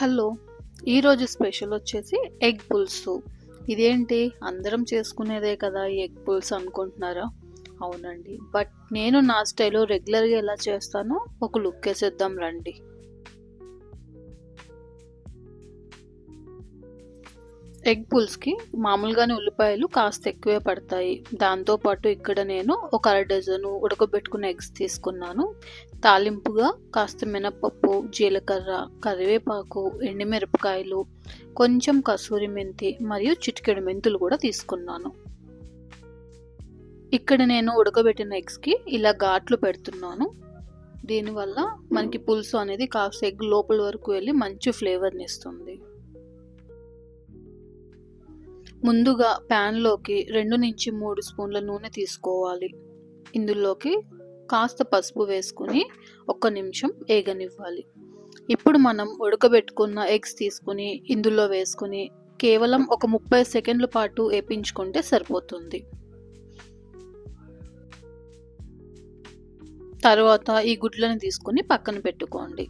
Hello ఈరోజు special వచ్చేసి egg పులుసు. ఇదేంటి? అందరం చేసుకునేదే కదా ఎగ్ పులుసు అనుకుంటున్నారా? అవునండి. బట్ నేను నా స్టైల్లో రెగ్యులర్గా ఎలా చేస్తానో ఒక లుక్ వేసేద్దాం రండి. ఎగ్ పుల్స్కి మామూలుగానే ఉల్లిపాయలు కాస్త ఎక్కువే పడతాయి. దాంతోపాటు ఇక్కడ నేను ఒక అర డజను ఉడకబెట్టుకున్న ఎగ్స్ తీసుకున్నాను. తాలింపుగా కాస్త మినపప్పు జీలకర్ర కరివేపాకు ఎండుమిరపకాయలు కొంచెం కసూరి మెంతి మరియు చిటికెడు మెంతులు కూడా తీసుకున్నాను. ఇక్కడ నేను ఉడకబెట్టిన ఎగ్స్కి ఇలా ఘాట్లు పెడుతున్నాను. దీనివల్ల మనకి పులుసు అనేది కాస్త ఎగ్ లోపల వరకు వెళ్ళి మంచి ఫ్లేవర్ని ఇస్తుంది. ముందుగా ప్యాన్లోకి రెండు నుంచి మూడు స్పూన్ల నూనె తీసుకోవాలి. ఇందులోకి కాస్త పసుపు వేసుకుని ఒక్క నిమిషం ఏగనివ్వాలి. ఇప్పుడు మనం ఉడకబెట్టుకున్న ఎగ్స్ తీసుకుని ఇందులో వేసుకుని కేవలం ఒక ముప్పై సెకండ్ల పాటు వేపించుకుంటే సరిపోతుంది. తర్వాత ఈ గుడ్లను తీసుకుని పక్కన పెట్టుకోండి.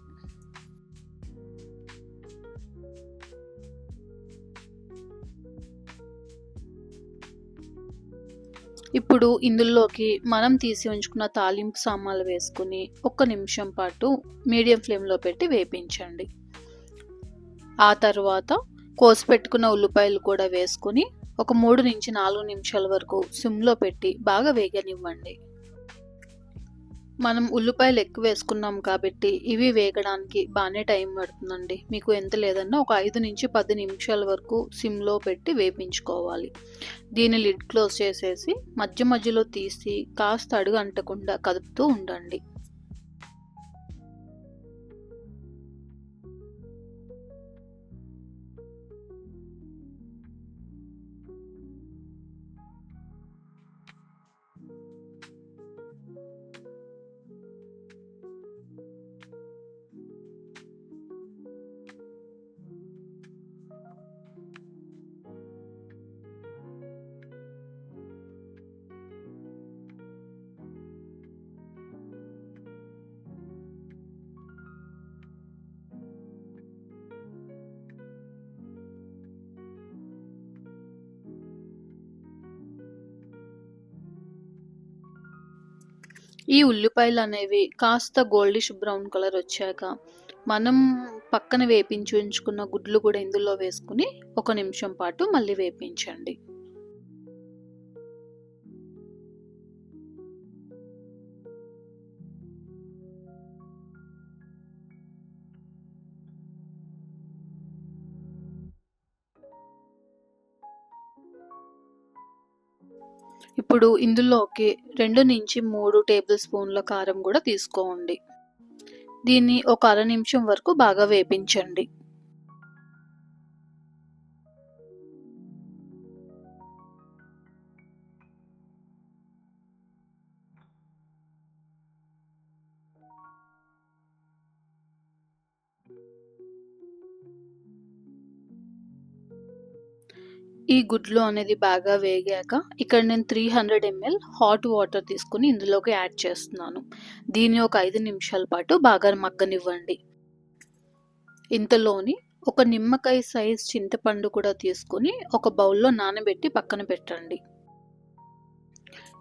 ఇప్పుడు ఇందులోకి మనం తీసి ఉంచుకున్న తాలింపు సామాన్లు వేసుకుని ఒక్క నిమిషం పాటు మీడియం ఫ్లేమ్లో పెట్టి వేపించండి. ఆ తర్వాత కోసి పెట్టుకున్న ఉల్లిపాయలు కూడా వేసుకుని ఒక మూడు నుంచి నాలుగు నిమిషాల వరకు సిమ్లో పెట్టి బాగా వేగనివ్వండి. మనం ఉల్లిపాయలు ఎక్కువ వేసుకున్నాం కాబట్టి ఇవి వేగడానికి బాగానే టైం పడుతుందండి. మీకు ఎంత లేదన్నా ఒక ఐదు నుంచి పది నిమిషాల వరకు సిమ్లో పెట్టి వేపించుకోవాలి. దీన్ని లిడ్ క్లోజ్ చేసేసి మధ్య మధ్యలో తీసి కాస్త అడుగు అంటకుండా కదుపుతూ ఉండండి. ఈ ఉల్లిపాయలు అనేవి కాస్త గోల్డిష్ బ్రౌన్ కలర్ వచ్చాక మనం పక్కన వేపించి ఉంచుకున్న గుడ్లు కూడా ఇందులో వేసుకుని ఒక నిమిషం పాటు మళ్ళీ వేపించండి. ఇప్పుడు ఇందులోకి రెండు నుంచి మూడు టేబుల్ స్పూన్ల కారం కూడా తీసుకోండి. దీన్ని ఒక అర నిమిషం వరకు బాగా వేపించండి. ఈ గుడ్లు అనేది బాగా వేగాక ఇక్కడ నేను three hundred ml hot water తీసుకుని ఇందులోకి యాడ్ చేస్తున్నాను. దీన్ని ఒక ఐదు నిమిషాల పాటు బాగా మగ్గనివ్వండి. ఇంతలోని ఒక నిమ్మకాయ సైజ్ చింతపండు కూడా తీసుకుని ఒక బౌల్లో నానబెట్టి పక్కన పెట్టండి.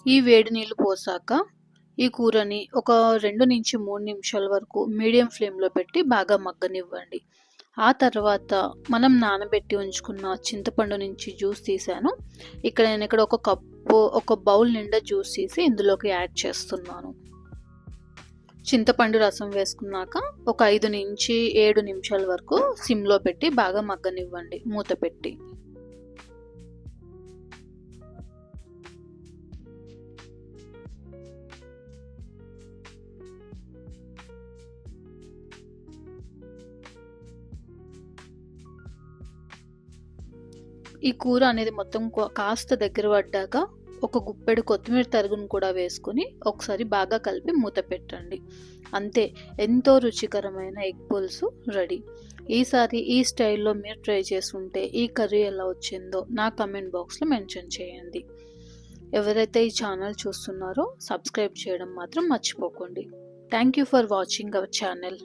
ఈ వేడి నీళ్ళు పోసాక ఈ కూరని ఒక రెండు నుంచి మూడు నిమిషాల వరకు మీడియం ఫ్లేమ్లో పెట్టి బాగా మగ్గనివ్వండి. ఆ తర్వాత మనం నానబెట్టి ఉంచుకున్న చింతపండు నుంచి జ్యూస్ తీసాను. ఇక్కడ నేను ఇక్కడ ఒక కప్పు ఒక బౌల్ నిండా జ్యూస్ తీసి ఇందులోకి యాడ్ చేస్తున్నాను. చింతపండు రసం వేసుకున్నాక ఒక ఐదు నుంచి ఏడు నిమిషాల వరకు సిమ్లో పెట్టి బాగా మగ్గనివ్వండి మూత పెట్టి. ఈ కూర అనేది మొత్తం కాస్త దగ్గర పడ్డాక ఒక గుప్పెడు కొత్తిమీర తరుగును కూడా వేసుకుని ఒకసారి బాగా కలిపి మూత పెట్టండి. అంతే ఎంతో రుచికరమైన ఎగ్ పులుసు రెడీ. ఈసారి ఈ స్టైల్లో మీరు ట్రై చేసుకుంటే ఈ కర్రీ ఎలా వచ్చిందో నా కమెంట్ బాక్స్లో మెన్షన్ చేయండి. ఎవరైతే ఈ ఛానల్ చూస్తున్నారో సబ్స్క్రైబ్ చేయడం మాత్రం మర్చిపోకండి. Thank you for watching our channel.